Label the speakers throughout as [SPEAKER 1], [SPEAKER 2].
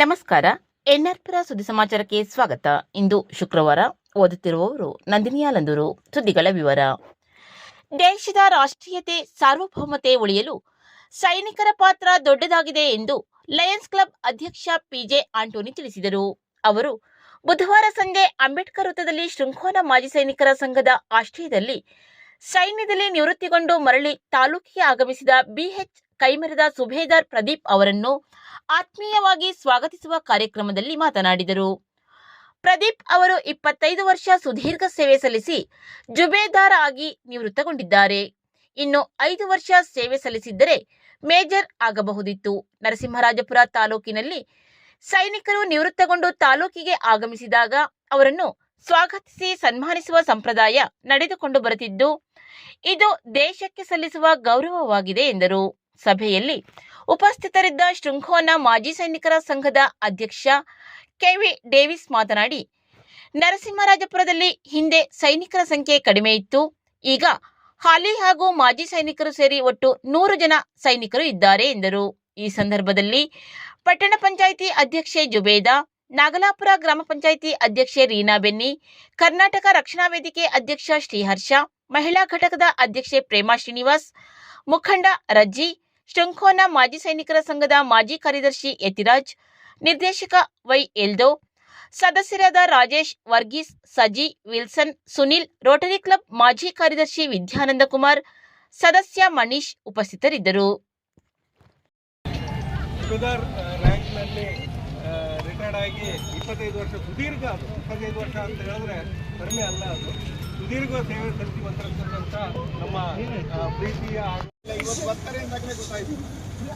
[SPEAKER 1] ನಮಸ್ಕಾರ. ಎನ್ಆರ್ಪುರ ಸುದ್ದಿ ಸಮಾಚಾರಕ್ಕೆ ಸ್ವಾಗತ. ಇಂದು ಶುಕ್ರವಾರ ಓದುತ್ತಿರುವವರು ನಂದಿನಿಯಾಲಂದೂರು ಸುದ್ದಿಗಳ ವಿವರ. ದೇಶದ ರಾಷ್ಟ್ರೀಯತೆ ಸಾರ್ವಭೌಮತೆ ಉಳಿಯಲು ಸೈನಿಕರ ಪಾತ್ರ ದೊಡ್ಡದಾಗಿದೆ ಎಂದು ಲಯನ್ಸ್ ಕ್ಲಬ್ ಅಧ್ಯಕ್ಷ ಪಿಜೆ ಆಂಟೋನಿ ತಿಳಿಸಿದರು. ಅವರು ಬುಧವಾರ ಸಂಜೆ ಅಂಬೇಡ್ಕರ್ ವೃತ್ತದಲ್ಲಿ ಶೃಂಖೋನ ಮಾಜಿ ಸೈನಿಕರ ಸಂಘದ ಆಶ್ರಯದಲ್ಲಿ ಸೈನ್ಯದಲ್ಲಿ ನಿವೃತ್ತಿಗೊಂಡು ಮರಳಿ ತಾಲೂಕಿಗೆ ಆಗಮಿಸಿದ ಬಿಎಚ್ ಕೈಮರದ ಸುಬೇದಾರ್ ಪ್ರದೀಪ್ ಅವರನ್ನು ಆತ್ಮೀಯವಾಗಿ ಸ್ವಾಗತಿಸುವ ಕಾರ್ಯಕ್ರಮದಲ್ಲಿ ಮಾತನಾಡಿದರು. ಪ್ರದೀಪ್ ಅವರು ಇಪ್ಪತ್ತೈದು ವರ್ಷ ಸುದೀರ್ಘ ಸೇವೆ ಸಲ್ಲಿಸಿ ಜುಬೇದಾರ್ ಆಗಿ ನಿವೃತ್ತಗೊಂಡಿದ್ದಾರೆ. ಇನ್ನು ಐದು ವರ್ಷ ಸೇವೆ ಸಲ್ಲಿಸಿದ್ದರೆ ಮೇಜರ್ ಆಗಬಹುದಿತ್ತು. ನರಸಿಂಹರಾಜಪುರ ತಾಲೂಕಿನಲ್ಲಿ ಸೈನಿಕರು ನಿವೃತ್ತಗೊಂಡು ತಾಲೂಕಿಗೆ ಆಗಮಿಸಿದಾಗ ಅವರನ್ನು ಸ್ವಾಗತಿಸಿ ಸನ್ಮಾನಿಸುವ ಸಂಪ್ರದಾಯ ನಡೆದುಕೊಂಡು ಬರುತ್ತಿದ್ದು, ಇದು ದೇಶಕ್ಕೆ ಸಲ್ಲಿಸುವ ಗೌರವವಾಗಿದೆ ಎಂದರು. ಸಭೆಯಲ್ಲಿ ಉಪಸ್ಥಿತರಿದ್ದ ಶೃಂಖೋನ ಮಾಜಿ ಸೈನಿಕರ ಸಂಘದ ಅಧ್ಯಕ್ಷ ಕೆವಿ ಡೇವಿಸ್ ಮಾತನಾಡಿ, ನರಸಿಂಹರಾಜಪುರದಲ್ಲಿ ಹಿಂದೆ ಸೈನಿಕರ ಸಂಖ್ಯೆ ಕಡಿಮೆ ಇತ್ತು. ಈಗ ಹಾಲಿ ಹಾಗೂ ಮಾಜಿ ಸೈನಿಕರು ಸೇರಿ ಒಟ್ಟು ನೂರು ಜನ ಸೈನಿಕರು ಇದ್ದಾರೆ ಎಂದರು. ಈ ಸಂದರ್ಭದಲ್ಲಿ ಪಟ್ಟಣ ಪಂಚಾಯಿತಿ ಅಧ್ಯಕ್ಷೆ ಜುಬೇದಾ, ನಾಗಲಾಪುರ ಗ್ರಾಮ ಪಂಚಾಯಿತಿ ಅಧ್ಯಕ್ಷೆ ರೀನಾ ಬೆನ್ನಿ, ಕರ್ನಾಟಕ ರಕ್ಷಣಾ ವೇದಿಕೆ ಅಧ್ಯಕ್ಷ ಶ್ರೀಹರ್ಷ, ಮಹಿಳಾ ಘಟಕದ ಅಧ್ಯಕ್ಷೆ ಪ್ರೇಮಾ ಶ್ರೀನಿವಾಸ್, ಮುಖಂಡ ರಜ್ಜಿ ಶೃಂಖೋನ ಮಾಜಿ ಸೈನಿಕರ ಸಂಘದ ಮಾಜಿ ಕಾರ್ಯದರ್ಶಿ ಯತಿರಾಜ್, ನಿರ್ದೇಶಕ ವೈ ಎಲ್ದೋ, ಸದಸ್ಯರಾದ Rajesh Varghese, Saji Wilson, Sunil, Rotary Club ಮಾಜಿ ಕಾರ್ಯದರ್ಶಿ ವಿದ್ಯಾನಂದ ಕುಮಾರ್, ಸದಸ್ಯ ಮನೀಶ್ ಉಪಸ್ಥಿತರಿದ್ದರು.
[SPEAKER 2] ರಿಟೈರ್ಡ್ ಆಗಿ ಇಪ್ಪತ್ತೈದು ವರ್ಷ, ಸುದೀರ್ಘ ಅದು, ಇಪ್ಪತ್ತೈದು ವರ್ಷ ಅಂತ ಹೇಳಿದ್ರೆ ಕಡಿಮೆ ಅಲ್ಲ ಅದು. ಸುದೀರ್ಘ ಸೇವೆ ಸಲ್ಲಿಸಿ ಬಂದಿರತಕ್ಕಂಥ ನಮ್ಮ ಪ್ರೀತಿಯ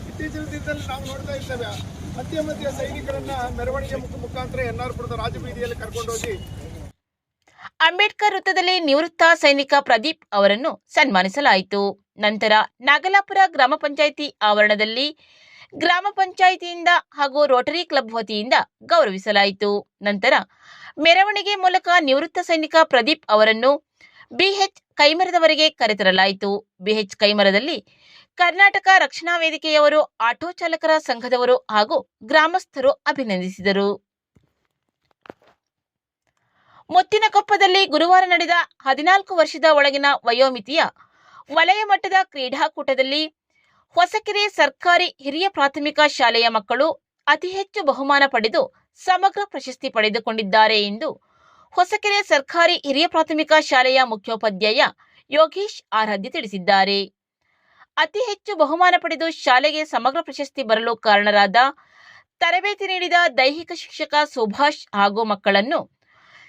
[SPEAKER 3] ಇತ್ತೀಚಿನ ದಿನದಲ್ಲಿ ನಾವು ನೋಡ್ತಾ ಇದ್ದೇವೆ, ಮಧ್ಯ ಮಧ್ಯ ಸೈನಿಕರನ್ನ ಮೆರವಣಿಗೆ ಮುಖ ಮುಖಾಂತರ ಎನ್ ಆರ್ ಪುರದ ರಾಜಬೀದಿಯಲ್ಲಿ ಕರ್ಕೊಂಡೋಗಿ
[SPEAKER 1] ಅಂಬೇಡ್ಕರ್ ವೃತ್ತದಲ್ಲಿ ನಿವೃತ್ತ ಸೈನಿಕ ಪ್ರದೀಪ್ ಅವರನ್ನು ಸನ್ಮಾನಿಸಲಾಯಿತು. ನಂತರ ನಾಗಲಾಪುರ ಗ್ರಾಮ ಪಂಚಾಯಿತಿ ಆವರಣದಲ್ಲಿ ಗ್ರಾಮ ಪಂಚಾಯಿತಿಯಿಂದ ಹಾಗೂ ರೋಟರಿ ಕ್ಲಬ್ ವತಿಯಿಂದ ಗೌರವಿಸಲಾಯಿತು. ನಂತರ ಮೆರವಣಿಗೆ ಮೂಲಕ ನಿವೃತ್ತ ಸೈನಿಕ ಪ್ರದೀಪ್ ಅವರನ್ನು ಬಿಎಚ್ ಕೈಮರದವರೆಗೆ ಕರೆತರಲಾಯಿತು. ಬಿಎಚ್ ಕೈಮರದಲ್ಲಿ ಕರ್ನಾಟಕ ರಕ್ಷಣಾ ವೇದಿಕೆಯವರು, ಆಟೋ ಚಾಲಕರ ಸಂಘದವರು ಹಾಗೂ ಗ್ರಾಮಸ್ಥರು ಅಭಿನಂದಿಸಿದರು. ಮುತ್ತಿನಕೊಪ್ಪದಲ್ಲಿ ಗುರುವಾರ ನಡೆದ ಹದಿನಾಲ್ಕು ವರ್ಷದ ಒಳಗಿನ ವಯೋಮಿತಿಯ ವಲಯ ಮಟ್ಟದ ಕ್ರೀಡಾಕೂಟದಲ್ಲಿ ಹೊಸಕೆರೆ ಸರ್ಕಾರಿ ಹಿರಿಯ ಪ್ರಾಥಮಿಕ ಶಾಲೆಯ ಮಕ್ಕಳು ಅತಿ ಹೆಚ್ಚು ಬಹುಮಾನ ಪಡೆದು ಸಮಗ್ರ ಪ್ರಶಸ್ತಿ ಪಡೆದುಕೊಂಡಿದ್ದಾರೆ ಎಂದು ಹೊಸಕೆರೆ ಸರ್ಕಾರಿ ಹಿರಿಯ ಪ್ರಾಥಮಿಕ ಶಾಲೆಯ ಮುಖ್ಯೋಪಾಧ್ಯಾಯ ಯೋಗೇಶ್ ಆರಾಧ್ಯ ತಿಳಿಸಿದ್ದಾರೆ. ಅತಿ ಹೆಚ್ಚು ಬಹುಮಾನ ಪಡೆದು ಶಾಲೆಗೆ ಸಮಗ್ರ ಪ್ರಶಸ್ತಿ ಬರಲು ಕಾರಣರಾದ ತರಬೇತಿ ನೀಡಿದ ದೈಹಿಕ ಶಿಕ್ಷಕ ಸುಭಾಷ್ ಹಾಗೂ ಮಕ್ಕಳನ್ನು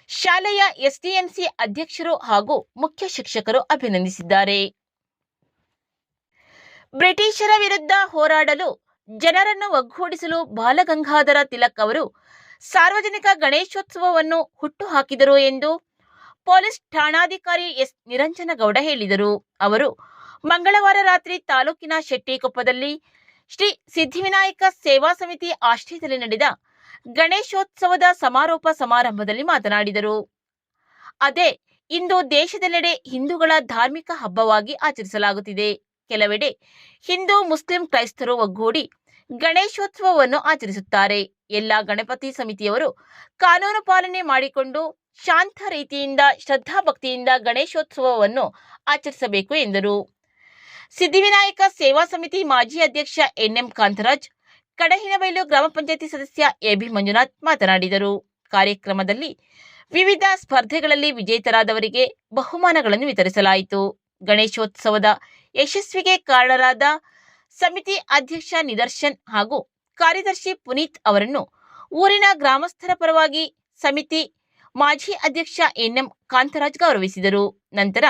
[SPEAKER 1] ಶಾಲೆಯ ಎಸ್ಡಿಎಂಸಿ ಅಧ್ಯಕ್ಷರು ಹಾಗೂ ಮುಖ್ಯ ಶಿಕ್ಷಕರು ಅಭಿನಂದಿಸಿದ್ದಾರೆ. ಬ್ರಿಟಿಷರ ವಿರುದ್ಧ ಹೋರಾಡಲು ಜನರನ್ನು ಒಗ್ಗೂಡಿಸಲು ಬಾಲಗಂಗಾಧರ ತಿಲಕ್ ಅವರು ಸಾರ್ವಜನಿಕ ಗಣೇಶೋತ್ಸವವನ್ನು ಹುಟ್ಟುಹಾಕಿದರು ಎಂದು ಪೊಲೀಸ್ ಠಾಣಾಧಿಕಾರಿ ಎಸ್ ನಿರಂಜನಗೌಡ ಹೇಳಿದರು. ಅವರು ಮಂಗಳವಾರ ರಾತ್ರಿ ತಾಲೂಕಿನ ಶೆಟ್ಟಿಕೊಪ್ಪದಲ್ಲಿ ಶ್ರೀ ಸಿದ್ಧಿವಿನಾಯಕ ಸೇವಾ ಸಮಿತಿ ಆಶ್ರಯದಲ್ಲಿ ನಡೆದ ಗಣೇಶೋತ್ಸವದ ಸಮಾರೋಪ ಸಮಾರಂಭದಲ್ಲಿ ಮಾತನಾಡಿದರು. ಅದೇ ಇಂದು ದೇಶದೆಲ್ಲೆಡೆ ಹಿಂದೂಗಳ ಧಾರ್ಮಿಕ ಹಬ್ಬವಾಗಿ ಆಚರಿಸಲಾಗುತ್ತಿದೆ. ಕೆಲವೆಡೆ ಹಿಂದೂ, ಮುಸ್ಲಿಂ ಕ್ರೈಸ್ತರು ಒಗ್ಗೂಡಿ ಗಣೇಶೋತ್ಸವವನ್ನು ಆಚರಿಸುತ್ತಾರೆ. ಎಲ್ಲ ಗಣಪತಿ ಸಮಿತಿಯವರು ಕಾನೂನು ಪಾಲನೆ ಮಾಡಿಕೊಂಡು ಶಾಂತ ರೀತಿಯಿಂದ, ಶ್ರದ್ಧಾಭಕ್ತಿಯಿಂದ ಗಣೇಶೋತ್ಸವವನ್ನು ಆಚರಿಸಬೇಕು ಎಂದರು. ಸಿದ್ಧಿವಿನಾಯಕ ಸೇವಾ ಸಮಿತಿ ಮಾಜಿ ಅಧ್ಯಕ್ಷ ಎನ್ಎಂ ಕಾಂತರಾಜ್, ಕಡಹಿನಬೈಲು ಗ್ರಾಮ ಪಂಚಾಯತಿ ಸದಸ್ಯ ಎಬಿ ಮಂಜುನಾಥ್ ಮಾತನಾಡಿದರು. ಕಾರ್ಯಕ್ರಮದಲ್ಲಿ ವಿವಿಧ ಸ್ಪರ್ಧೆಗಳಲ್ಲಿ ವಿಜೇತರಾದವರಿಗೆ ಬಹುಮಾನಗಳನ್ನು ವಿತರಿಸಲಾಯಿತು. ಗಣೇಶೋತ್ಸವದ ಯಶಸ್ವಿಗೆ ಕಾರಣರಾದ ಸಮಿತಿ ಅಧ್ಯಕ್ಷ ನಿದರ್ಶನ್ ಹಾಗೂ ಕಾರ್ಯದರ್ಶಿ ಪುನೀತ್ ಅವರನ್ನು ಊರಿನ ಗ್ರಾಮಸ್ಥರ ಪರವಾಗಿ ಸಮಿತಿ ಮಾಜಿ ಅಧ್ಯಕ್ಷ ಎನ್ಎಂ ಕಾಂತರಾಜ್ ಗೌರವಿಸಿದರು. ನಂತರ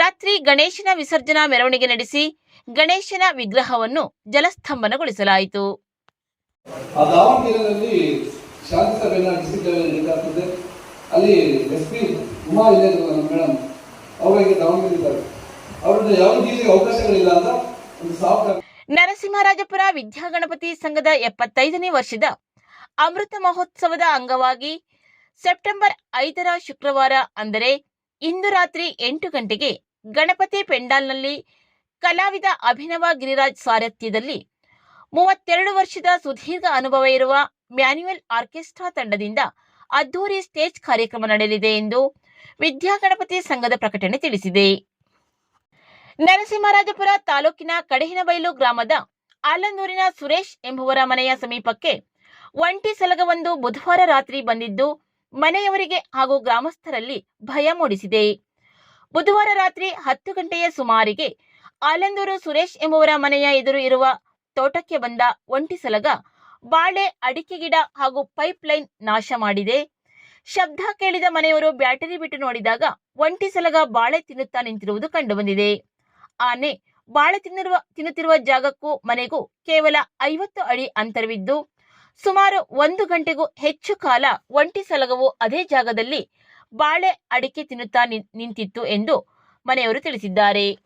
[SPEAKER 1] ರಾತ್ರಿ ಗಣೇಶನ ವಿಸರ್ಜನಾ ಮೆರವಣಿಗೆ ನಡೆಸಿ ಗಣೇಶನ ವಿಗ್ರಹವನ್ನು ಜಲಸ್ತಂಭನಗೊಳಿಸಲಾಯಿತು.
[SPEAKER 4] ಅಲ್ಲಿ ಎಸ್ ಪಿ ಉಮಾ ಮೇಡಮ್ ಅವರಿಗೆ ದಾವಣಗೆರೆ ಅವ್ರದ್ದು ಯಾವ ರೀತಿಯ ಅವಕಾಶಗಳಿಲ್ಲ ಅಂತ
[SPEAKER 1] ನರಸಿಂಹರಾಜಪುರ ವಿದ್ಯಾಗಣಪತಿ ಸಂಘದ ಎಪ್ಪತ್ತೈದನೇ ವರ್ಷದ ಅಮೃತ ಮಹೋತ್ಸವದ ಅಂಗವಾಗಿ ಸೆಪ್ಟೆಂಬರ್ ಐದರ ಶುಕ್ರವಾರ ಅಂದರೆ ಇಂದು ರಾತ್ರಿ ಎಂಟು ಗಂಟೆಗೆ ಗಣಪತಿ ಪೆಂಡಾಲ್ನಲ್ಲಿ ಕಲಾವಿದ ಅಭಿನವ ಗಿರಿರಾಜ್ ಸಾರಥ್ಯದಲ್ಲಿ ಮೂವತ್ತೆರಡು ವರ್ಷದ ಸುದೀರ್ಘ ಅನುಭವ ಇರುವ ಮ್ಯಾನ್ಯುಯಲ್ ಆರ್ಕೆಸ್ಟ್ರಾ ತಂಡದಿಂದ ಅದ್ದೂರಿ ಸ್ಟೇಜ್ ಕಾರ್ಯಕ್ರಮ ನಡೆಯಲಿದೆ ಎಂದು ವಿದ್ಯಾಗಣಪತಿ ಸಂಘದ ಪ್ರಕಟಣೆ ತಿಳಿಸಿದೆ. ನರಸಿಂಹರಾಜಪುರ ತಾಲೂಕಿನ ಕಡಹಿನಬೈಲು ಗ್ರಾಮದ ಆಲಂದೂರಿನ ಸುರೇಶ್ ಎಂಬುವರ ಮನೆಯ ಸಮೀಪಕ್ಕೆ ಒಂಟಿ ಸಲಗವೊಂದು ಬುಧವಾರ ರಾತ್ರಿ ಬಂದಿದ್ದು, ಮನೆಯವರಿಗೆ ಹಾಗೂ ಗ್ರಾಮಸ್ಥರಲ್ಲಿ ಭಯ ಮೂಡಿಸಿದೆ. ಬುಧವಾರ ರಾತ್ರಿ ಹತ್ತು ಗಂಟೆಯ ಸುಮಾರಿಗೆ ಆಲಂದೂರು ಸುರೇಶ್ ಎಂಬುವರ ಮನೆಯ ಎದುರು ಇರುವ ತೋಟಕ್ಕೆ ಬಂದ ಒಂಟಿ ಸಲಗ ಬಾಳೆ, ಅಡಿಕೆ ಗಿಡ ಹಾಗೂ ಪೈಪ್ ಲೈನ್ ನಾಶ ಮಾಡಿದೆ. ಶಬ್ದ ಕೇಳಿದ ಮನೆಯವರು ಬ್ಯಾಟರಿ ಬಿಟ್ಟು ನೋಡಿದಾಗ ಒಂಟಿ ಸಲಗ ಬಾಳೆ ತಿನ್ನುತ್ತಾ ನಿಂತಿರುವುದು ಕಂಡುಬಂದಿದೆ. ಆನೆ ಬಾಳೆ ತಿನ್ನಿರುವ, ತಿನ್ನುತ್ತಿರುವ ಜಾಗಕ್ಕೂ ಮನೆಗೂ ಕೇವಲ ಐವತ್ತು ಅಡಿ ಅಂತರವಿದ್ದು, ಸುಮಾರು ಒಂದು ಗಂಟೆಗೂ ಹೆಚ್ಚು ಕಾಲ ಒಂಟಿ ಸಲಗವು ಅದೇ ಜಾಗದಲ್ಲಿ ಬಾಳೆ ಅಡಿಕೆ ತಿನ್ನುತ್ತಾ ನಿನ್- ನಿಂತಿತ್ತು ಎಂದು ಮನೆಯವರು ತಿಳಿಸಿದ್ದಾರೆ.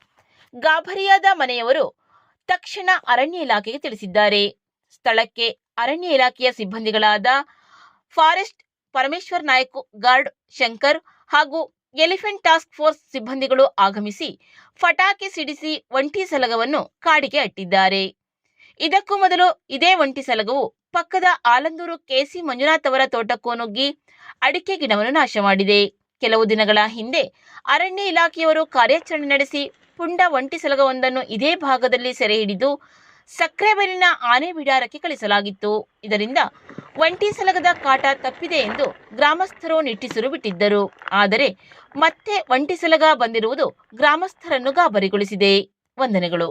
[SPEAKER 1] ಗಾಬರಿಯಾದ ಮನೆಯವರು ತಕ್ಷಣ ಅರಣ್ಯ ಇಲಾಖೆಗೆ ತಿಳಿಸಿದ್ದಾರೆ. ಸ್ಥಳಕ್ಕೆ ಅರಣ್ಯ ಇಲಾಖೆಯ ಸಿಬ್ಬಂದಿಗಳಾದ ಫಾರೆಸ್ಟ್ ಪರಮೇಶ್ವರ್ ನಾಯಕ್, ಗಾರ್ಡ್ ಶಂಕರ್ ಹಾಗೂ ಎಲಿಫೆಂಟ್ ಟಾಸ್ಕ್ ಫೋರ್ಸ್ ಸಿಬ್ಬಂದಿಗಳು ಆಗಮಿಸಿ ಪಟಾಕಿ ಸಿಡಿಸಿ ಒಂಟಿ ಸಲಗವನ್ನು ಕಾಡಿಗೆ ಅಟ್ಟಿದ್ದಾರೆ. ಇದಕ್ಕೂ ಮೊದಲು ಇದೇ ಒಂಟಿ ಸಲಗವು ಪಕ್ಕದ ಆಲಂದೂರು ಕೆಸಿ ಮಂಜುನಾಥ್ ಅವರ ತೋಟಕ್ಕೂ ನುಗ್ಗಿ ಅಡಿಕೆ ಗಿಡವನ್ನು ನಾಶ ಮಾಡಿದೆ. ಕೆಲವು ದಿನಗಳ ಹಿಂದೆ ಅರಣ್ಯ ಇಲಾಖೆಯವರು ಕಾರ್ಯಾಚರಣೆ ನಡೆಸಿ ಪುಂಡ ಒಂಟಿ ಸಲಗವೊಂದನ್ನು ಇದೇ ಭಾಗದಲ್ಲಿ ಸೆರೆ ಹಿಡಿದು ಸಕ್ರೆಬೈಲಿನ ಆನೆ ಬಿಡಾರಕ್ಕೆ ಕಳಿಸಲಾಗಿತ್ತು. ಇದರಿಂದ ಒಂಟಿ ಸಲಗದ ಕಾಟ ತಪ್ಪಿದೆ ಎಂದು ಗ್ರಾಮಸ್ಥರು ನಿಟ್ಟಿಸಿರು ಬಿಟ್ಟಿದ್ದರು. ಆದರೆ ಮತ್ತೆ ಒಂಟಿ ಸಲಗ ಬಂದಿರುವುದು ಗ್ರಾಮಸ್ಥರನ್ನು ಗಾಬರಿಗೊಳಿಸಿದೆ. ವಂದನೆಗಳು.